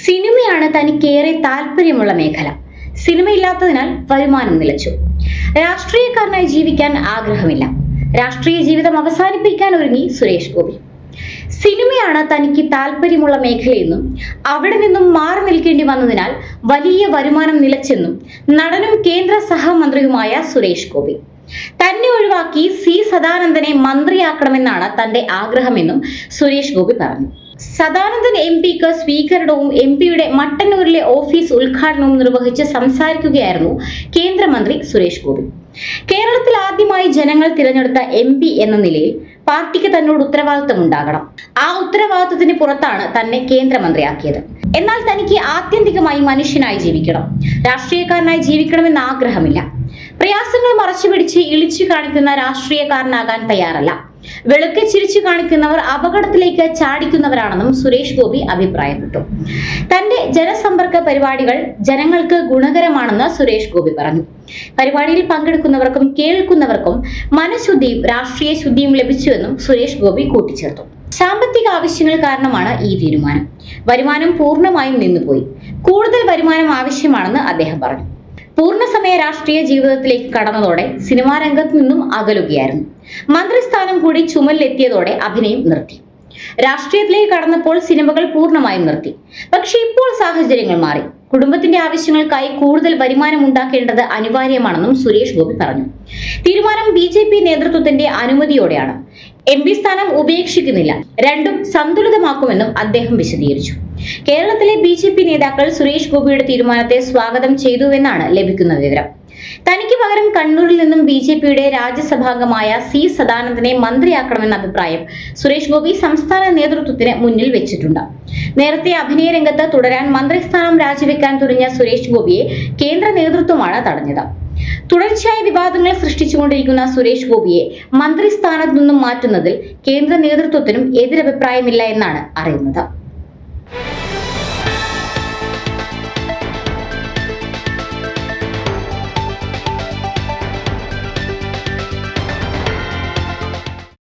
സിനിമയാണ് തനിക്കേറെ താല്പര്യമുള്ള മേഖല. സിനിമയില്ലാത്തതിനാൽ വരുമാനം നിലച്ചു. രാഷ്ട്രീയക്കാരനായി ജീവിക്കാൻ ആഗ്രഹമില്ല. രാഷ്ട്രീയ ജീവിതം അവസാനിപ്പിക്കാൻ ഒരുങ്ങി സുരേഷ് ഗോപി. സിനിമയാണ് തനിക്ക് താല്പര്യമുള്ള മേഖലയെന്നും അവിടെ നിന്നും മാറി നിൽക്കേണ്ടി വന്നതിനാൽ വലിയ വരുമാനം നിലച്ചെന്നും നടനും കേന്ദ്ര സഹമന്ത്രിയുമായ സുരേഷ് ഗോപി. തന്നെ ഒഴിവാക്കി സി സദാനന്ദനെ മന്ത്രിയാക്കണമെന്നാണ് തന്റെ ആഗ്രഹമെന്നും സുരേഷ് ഗോപി പറഞ്ഞു. സദാനന്ദൻ എം പിക്ക് സ്വീകരണവും എം പിയുടെ മട്ടന്നൂരിലെ ഓഫീസ് ഉദ്ഘാടനവും നിർവഹിച്ച് സംസാരിക്കുകയായിരുന്നു കേന്ദ്രമന്ത്രി സുരേഷ് ഗോപി. കേരളത്തിൽ ആദ്യമായി ജനങ്ങൾ തിരഞ്ഞെടുത്ത എം പി എന്ന നിലയിൽ പാർട്ടിക്ക് തന്നോട് ഉത്തരവാദിത്തം ഉണ്ടാകണം. ആ ഉത്തരവാദിത്തത്തിന് പുറത്താണ് തന്നെ കേന്ദ്രമന്ത്രിയാക്കിയത്. എന്നാൽ തനിക്ക് ആത്യന്തികമായി മനുഷ്യനായി ജീവിക്കണം. രാഷ്ട്രീയക്കാരനായി ജീവിക്കണമെന്ന് ആഗ്രഹമില്ല. പ്രയാസങ്ങൾ മറച്ചുപിടിച്ച് ഇളിച്ചു കാണിക്കുന്ന രാഷ്ട്രീയക്കാരനാകാൻ തയ്യാറല്ല. വെളുക്കെ ചിരിച്ചു കാണിക്കുന്നവർ അപകടത്തിലേക്ക് ചാടിക്കുന്നവരാണെന്നും സുരേഷ് ഗോപി അഭിപ്രായപ്പെട്ടു. തന്റെ ജനസമ്പർക്ക പരിപാടികൾ ജനങ്ങൾക്ക് ഗുണകരമാണെന്ന് സുരേഷ് ഗോപി പറഞ്ഞു. പരിപാടിയിൽ പങ്കെടുക്കുന്നവർക്കും കേൾക്കുന്നവർക്കും മനഃശുദ്ധിയും രാഷ്ട്രീയ ശുദ്ധിയും ലഭിച്ചുവെന്നും സുരേഷ് ഗോപി കൂട്ടിച്ചേർത്തു. സാമ്പത്തിക ആവശ്യങ്ങൾ കാരണമാണ് ഈ തീരുമാനം. വരുമാനം പൂർണമായും നിന്നുപോയി. കൂടുതൽ വരുമാനം ആവശ്യമാണെന്ന് അദ്ദേഹം പറഞ്ഞു. പൂർണസമയ രാഷ്ട്രീയ ജീവിതത്തിലേക്ക് കടന്നതോടെ സിനിമാ രംഗത്ത് നിന്നും അകലുകയായിരുന്നു. മന്ത്രിസ്ഥാനം കൂടി ചുമലിലെത്തിയതോടെ അഭിനയം നിർത്തി. രാഷ്ട്രീയത്തിലേക്ക് കടന്നപ്പോൾ സിനിമകൾ പൂർണമായും നിർത്തി. പക്ഷെ ഇപ്പോൾ സാഹചര്യങ്ങൾ മാറി. കുടുംബത്തിന്റെ ആവശ്യങ്ങൾക്കായി കൂടുതൽ വരുമാനം ഉണ്ടാക്കേണ്ടത് അനിവാര്യമാണെന്നും സുരേഷ് ഗോപി പറഞ്ഞു. തീരുമാനം ബി ജെ പി നേതൃത്വത്തിന്റെ അനുമതിയോടെയാണ്. എം പി സ്ഥാനം ഉപേക്ഷിക്കുന്നില്ല. രണ്ടും സന്തുലിതമാക്കുമെന്നും അദ്ദേഹം വിശദീകരിച്ചു. കേരളത്തിലെ ബി ജെ പി നേതാക്കൾ സുരേഷ് ഗോപിയുടെ തീരുമാനത്തെ സ്വാഗതം ചെയ്തുവെന്നാണ് ലഭിക്കുന്ന വിവരം. തനിക്ക് പകരം കണ്ണൂരിൽ നിന്നും ബി ജെ പിയുടെ രാജ്യസഭാംഗമായ സി സദാനന്ദനെ മന്ത്രിയാക്കണമെന്ന അഭിപ്രായം സുരേഷ് ഗോപി സംസ്ഥാന നേതൃത്വത്തിന് മുന്നിൽ വെച്ചിട്ടുണ്ട്. നേരത്തെ അഭിനയ രംഗത്ത് തുടരാൻ മന്ത്രിസ്ഥാനം രാജിവെക്കാൻ തുനിഞ്ഞ സുരേഷ് ഗോപിയെ കേന്ദ്ര നേതൃത്വമാണ് തടഞ്ഞത്. തുടർച്ചയായ വിവാദങ്ങൾ സൃഷ്ടിച്ചുകൊണ്ടിരിക്കുന്ന സുരേഷ് ഗോപിയെ മന്ത്രിസ്ഥാനത്തു നിന്നും മാറ്റുന്നതിൽ കേന്ദ്ര നേതൃത്വത്തിനും എതിരഭിപ്രായമില്ല എന്നാണ് അറിയുന്നത്. you